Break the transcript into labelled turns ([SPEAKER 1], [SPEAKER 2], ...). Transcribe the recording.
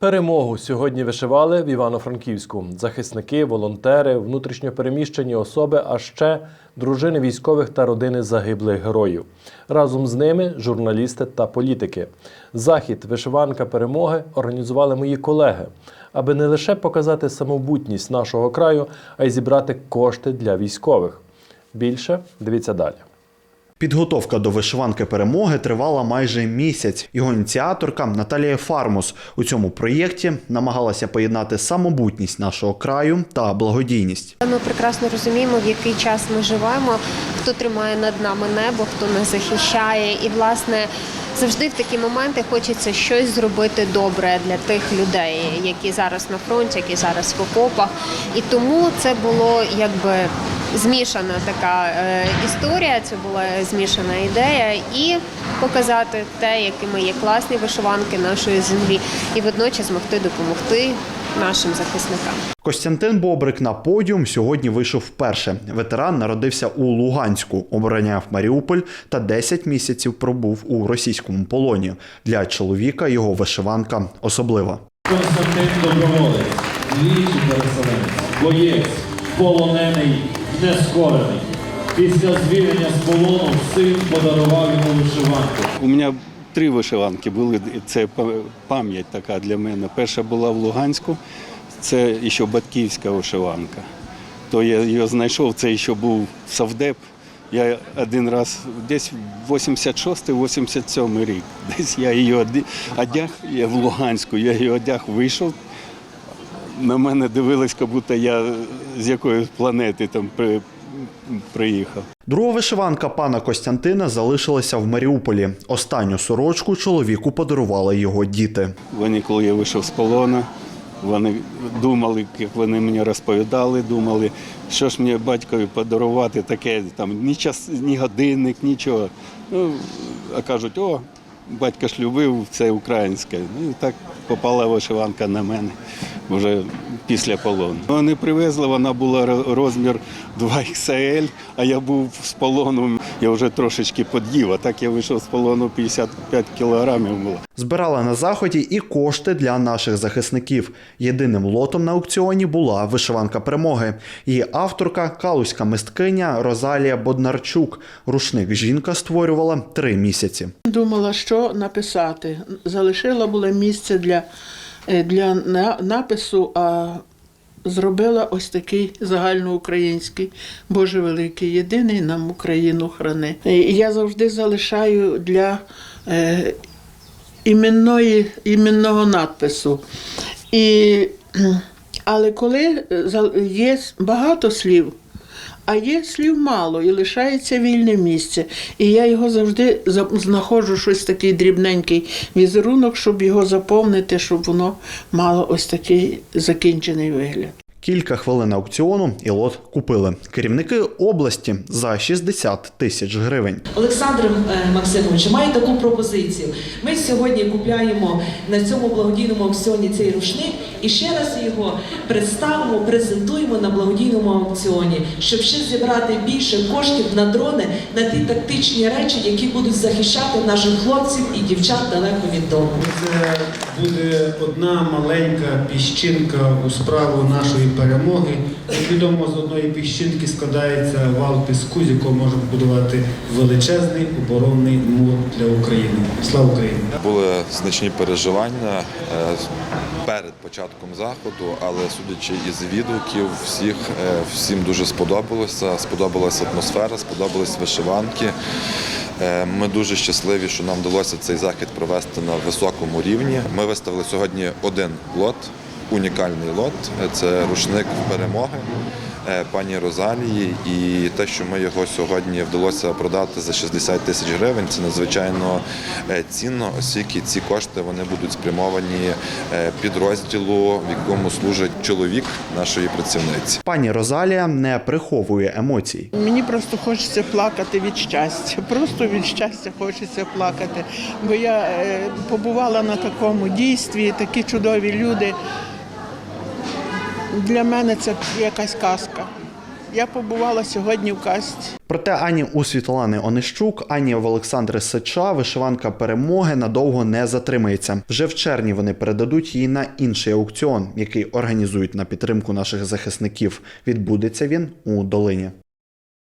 [SPEAKER 1] Перемогу сьогодні вишивали в Івано-Франківську. Захисники, волонтери, внутрішньопереміщені особи, а ще дружини військових та родини загиблих героїв. Разом з ними журналісти та політики. Захід Вишиванка перемоги організували мої колеги, аби не лише показати самобутність нашого краю, а й зібрати кошти для військових. Більше дивіться далі.
[SPEAKER 2] Підготовка до вишиванки перемоги тривала майже місяць. Його ініціаторка Наталія Фармус у цьому проєкті намагалася поєднати самобутність нашого краю та благодійність.
[SPEAKER 3] Ми прекрасно розуміємо, в який час ми живемо, хто тримає над нами небо, хто нас захищає. І, власне, завжди в такі моменти хочеться щось зробити добре для тих людей, які зараз на фронті, які зараз в окопах. І тому це було якби змішана така е, історія, це була змішана ідея, і показати те, якими є класні вишиванки нашої землі, і водночас змогти допомогти нашим захисникам.
[SPEAKER 2] Костянтин Бобрик на подіум сьогодні вийшов вперше. Ветеран народився у Луганську, обороняв Маріуполь та 10 місяців пробув у російському полоні. Для чоловіка його вишиванка особлива.
[SPEAKER 4] Константин Доброволець, двічі переселенець, боєць, полонений, нескорений. Після звільнення з полону син подарував йому вишиванку.
[SPEAKER 5] У мене три вишиванки були. Це пам'ять така для мене. Перша була в Луганську, це ще батьківська вишиванка. То я її знайшов, це ще був совдеп. Я один раз, десь 86-87 рік, десь я її одяг я в Луганську, я її одяг вийшов. На мене дивились, як будто я з якоїсь планети там при, приїхав.
[SPEAKER 2] Друга вишиванка пана Костянтина залишилася в Маріуполі. Останню сорочку чоловіку подарували його діти.
[SPEAKER 5] Вони, коли я вийшов з полону, вони думали, як вони мені розповідали, думали, що ж мені батькові подарувати таке, там ні час, ні годинник, нічого. Ну, а кажуть, о, батько ж любив це українське. Ну і так попала вишиванка на мене вже після полону. Вони привезли, вона була розмір 2XL, а я був з полону, я вже трошечки под'їв, а так я вийшов з полону 55 кілограмів було.
[SPEAKER 2] Збирали на заході і кошти для наших захисників. Єдиним лотом на аукціоні була вишиванка перемоги. Її авторка калузька мисткиня Розалія Боднарчук. Рушник жінка створювала три місяці.
[SPEAKER 6] Думала, що написати. Залишила було місце для, е, для напису, а зробила ось такий загальноукраїнський, Боже великий, єдиний нам Україну храни. Е, І я завжди залишаю для е, іменної, іменного надпису. І, але коли е, є багато слів, а є слів мало і лишається вільне місце. І я його завжди знаходжу щось такий дрібненький візерунок, щоб його заповнити, щоб воно мало ось такий закінчений вигляд.
[SPEAKER 2] Кілька хвилин аукціону і лот купили. Керівники області за 60 тисяч гривень.
[SPEAKER 7] Олександр е, Максимович має таку пропозицію. Ми сьогодні купляємо на цьому благодійному аукціоні цей рушник і ще раз його представимо, презентуємо на благодійному аукціоні, щоб ще зібрати більше коштів на дрони, на ті тактичні речі, які будуть захищати наших хлопців і дівчат далеко від дому.
[SPEAKER 8] Це буде одна маленька піщинка у справу нашої перемоги. Як відомо, з одної піщинки складається вал піску, з якого можна побудувати величезний оборонний мур для України. Слава Україні!
[SPEAKER 9] Були значні переживання е, перед початком заходу, але судячи із відгуків, всіх е, всім дуже сподобалося. Сподобалася атмосфера, сподобались вишиванки. Е, Ми дуже щасливі, що нам вдалося цей захід провести на високому рівні. Ми виставили сьогодні один лот, унікальний лот. Це рушник перемоги е, пані Розалії. І те, що ми його сьогодні вдалося продати за 60 тисяч гривень, це надзвичайно е, цінно, оскільки ці кошти вони будуть спрямовані е, підрозділу, в якому служить чоловік нашої працівниці.
[SPEAKER 2] Пані Розалія не приховує емоцій.
[SPEAKER 6] Мені просто хочеться плакати від щастя. Просто від щастя хочеться плакати. Бо я побувала на такому дійстві, такі чудові люди. Для мене це якась казка. я побувала сьогодні в касті.
[SPEAKER 2] Проте ані у Світлани Онищук, ані в Олександри Сича вишиванка перемоги надовго не затримається. Вже в червні вони передадуть її на інший аукціон, який організують на підтримку наших захисників. Відбудеться він у долині.